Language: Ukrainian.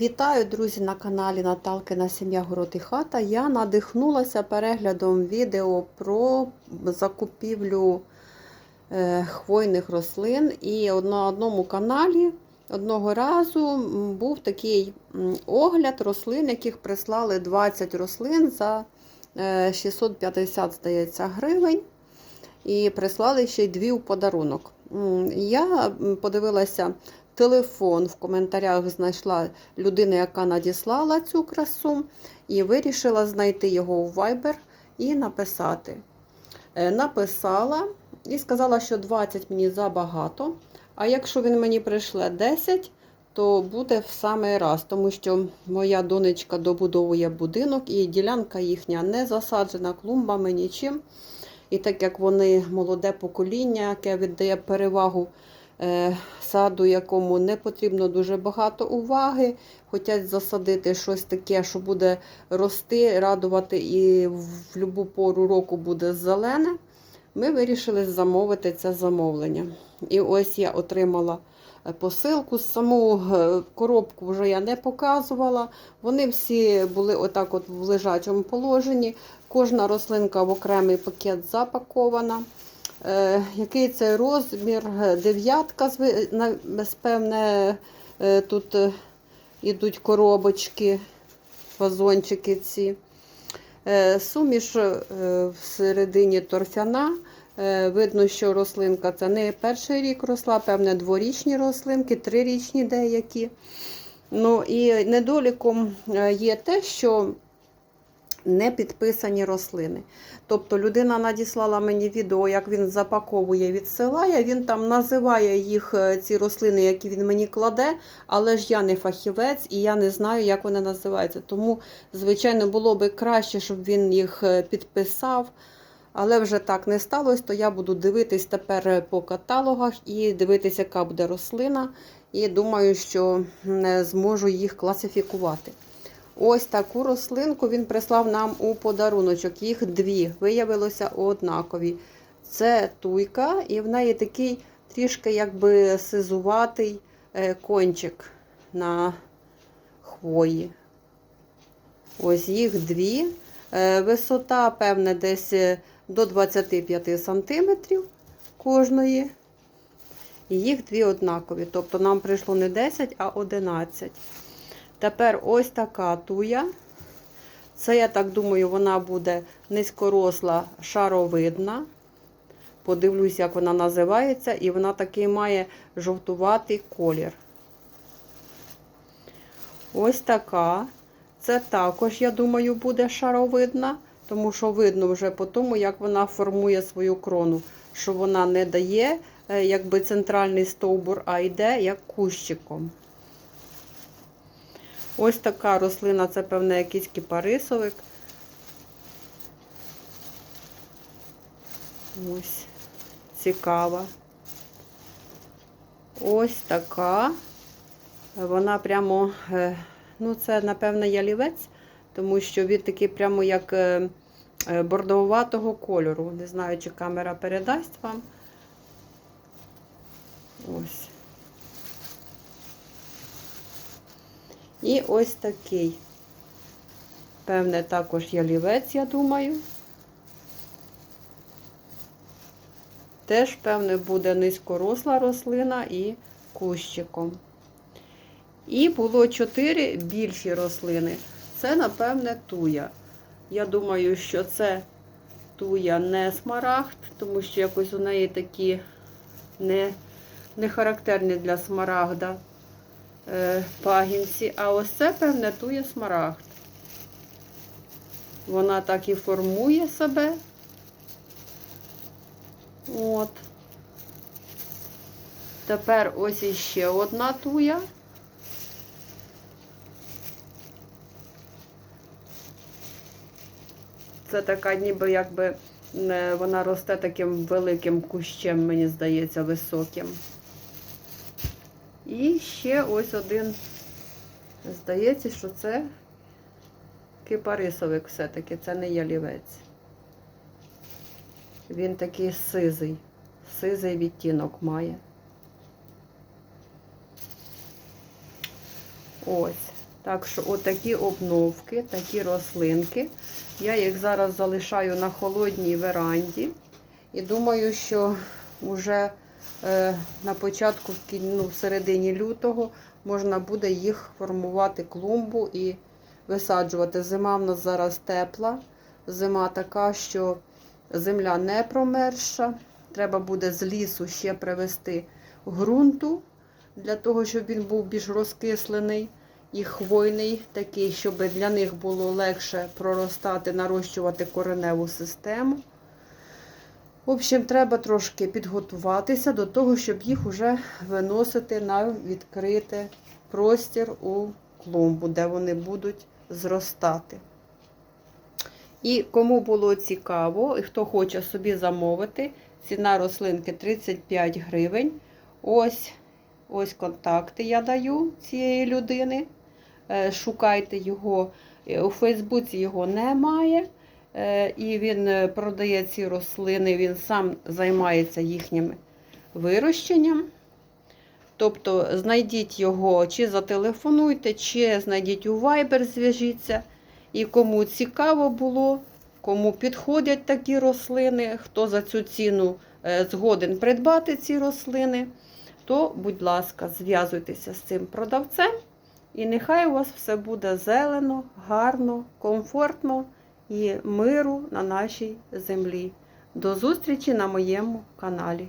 Вітаю, друзі, на каналі Наталкина Сім'я Город і Хата. Я надихнулася переглядом відео про закупівлю е, хвойних рослин. І на одному каналі одного разу був такий огляд рослин, яких прислали 20 рослин за е, 650, здається, гривень. І прислали ще й дві у подарунок. Я подивилася телефон в коментарях знайшла людина, яка надіслала цю красу, і вирішила знайти його у Viber і написати. Е, Написала і сказала, що 20 мені забагато. А якщо він мені прийшле 10, то буде в самий раз, тому що моя донечка добудовує будинок і ділянка їхня не засаджена клумбами нічим. І так як вони молоде покоління, яке віддає перевагу е, саду, якому не потрібно дуже багато уваги, хочуть засадити щось таке, що буде рости, радувати і в будь-яку пору року буде зелене, ми вирішили замовити це замовлення. І ось я отримала посилку. Саму е, коробку вже я не показувала. Вони всі були отак от в лежачому положенні. Кожна рослинка в окремий пакет запакована. Е, який це розмір? Дев'ятка, певне, е, тут ідуть коробочки, вазончики ці. Суміш всередині торфяна. Е, Видно, що рослинка це не перший рік росла, певне, дворічні рослинки, трирічні деякі. Ну і недоліком е, є те, що не підписані рослини. Тобто людина надіслала мені відео, як він запаковує, відсилає. Він там називає їх, е, ці рослини, які він мені кладе, але ж я не фахівець і я не знаю, як вони називаються. Тому, звичайно, було би краще, щоб він їх підписав. Але вже так не сталося, то я буду дивитись тепер по каталогах і дивитися, яка буде рослина. І думаю, що м, зможу їх класифікувати. Ось таку рослинку він прислав нам у подаруночок. Їх дві. Виявилося однакові. Це туйка, і в неї такий трішки якби сизуватий е, кончик на хвої. Ось їх дві. Е, Висота, певне, десь е, до 25 сантиметрів кожної. І їх дві однакові. Тобто нам прийшло не 10, а 11. Тепер ось така туя. Це, я так думаю, вона буде низькоросла, шаровидна. Подивлюсь, як вона називається, і вона такий має жовтуватий колір. Ось така. Це також, я думаю, буде шаровидна, тому що видно вже по тому, як вона формує свою крону, що вона не дає е, якби центральний стовбур, а йде як кущиком. Ось така рослина, це, певне, якийсь кіпарисовик. Ось, цікава. Ось така. Вона прямо, е, ну, це, напевно, ялівець, тому що він такий прямо як е, е, бордовуватого кольору. Не знаю, чи камера передасть вам. Ось. І ось такий. Певне, також ялівець, я думаю. Теж, певне, буде низькоросла рослина і кущиком. І було чотири більші рослини. Це, напевне, туя. Я думаю, що це туя не смарагд, тому що якось у неї такі не, не характерні для смарагда е, пагінці. А ось це, певне, тує смарагд. Вона так і формує себе. От. Тепер ось іще одна туя. Це така ніби якби е, вона росте таким великим кущем, мені здається, високим. І ще ось один, здається, що це кипарисовик все-таки, це не ялівець. Він такий сизий, сизий відтінок має. Ось. Так що отакі обновки, такі рослинки. Я їх зараз залишаю на холодній веранді. І думаю, що вже е, на початку, ну, в середині лютого, можна буде їх формувати клумбу і висаджувати. Зима в нас зараз тепла. Зима така, що земля не промерзша. Треба буде з лісу ще привезти ґрунту для того, щоб він був більш розкислений і хвойний, такий, щоб для них було легше проростати, нарощувати кореневу систему. В общем, треба трошки підготуватися до того, щоб їх вже виносити на відкритий простір у клумбу, де вони будуть зростати. І кому було цікаво, і хто хоче собі замовити, ціна рослинки 35 гривень. Ось, ось контакти я даю цієї людини. Е, Шукайте його. Е, У Фейсбуці його немає. Е, І він продає ці рослини, він сам займається їхнім вирощенням. Тобто знайдіть його, чи зателефонуйте, чи знайдіть у Viber, зв'яжіться. І кому цікаво було, кому підходять такі рослини, хто за цю ціну згоден придбати ці рослини, то, будь ласка, зв'язуйтеся з цим продавцем. І нехай у вас все буде зелено, гарно, комфортно і миру на нашій землі. До зустрічі на моєму каналі.